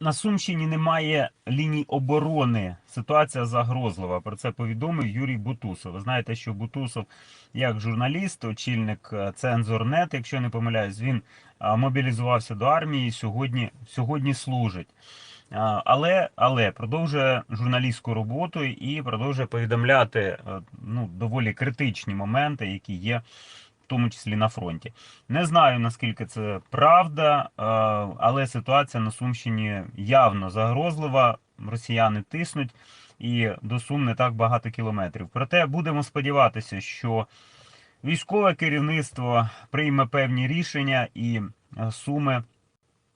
на Сумщині немає ліній оборони. Ситуація загрозлива. Про це повідомив Юрій Бутусов. Ви знаєте, що Бутусов, як журналіст, очільник е, Цензорнет, якщо не помиляюсь, він мобілізувався до армії. Сьогодні, сьогодні служить. Але, але продовжує журналістську роботу і продовжує повідомляти е, ну, доволі критичні моменти, які є в тому числі на фронті. Не знаю наскільки це правда, е, але ситуація на Сумщині явно загрозлива. Росіяни тиснуть і до Сум не так багато кілометрів. Проте будемо сподіватися, що військове керівництво прийме певні рішення і е, суми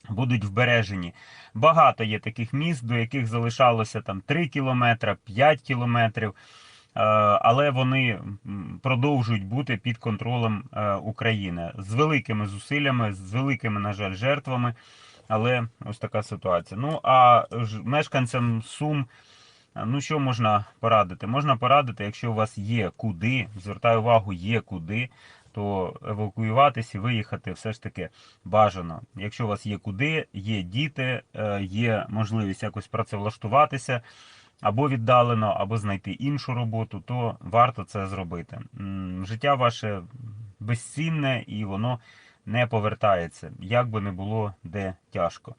будуть вбережені. Багато є таких міст, до яких залишалося там 3 кілометри, 5 кілометрів. Е, Але вони продовжують бути під контролем е, України з великими зусиллями, з великими, на жаль, жертвами. Але ось така ситуація. Ну а мешканцям Сум, е, ну що можна порадити? Можна порадити, якщо у вас є куди, звертаю увагу, є куди, то евакуюватись і виїхати все ж таки бажано. Якщо у вас є куди, є діти, є можливість якось працевлаштуватися або віддалено, або знайти іншу роботу, то варто це зробити. Життя ваше безцінне і воно не повертається, як би не було де тяжко.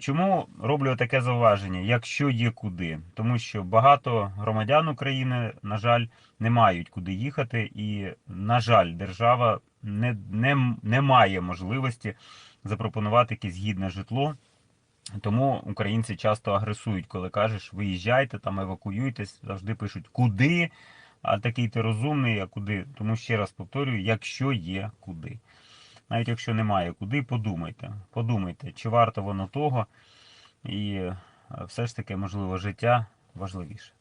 Чому роблю таке зауваження? Якщо є куди, тому що багато громадян України, на жаль, не мають куди їхати, і, на жаль, держава не, не, не має можливості запропонувати якесь гідне житло. Тому українці часто агресують, коли кажеш, виїжджайте там, евакуюйтесь, завжди пишуть куди. А такий ти розумний, а куди? Тому ще раз повторюю, якщо є куди. Навіть якщо немає куди, подумайте. Подумайте, чи варто воно того, і е, все ж таки, можливо, життя важливіше.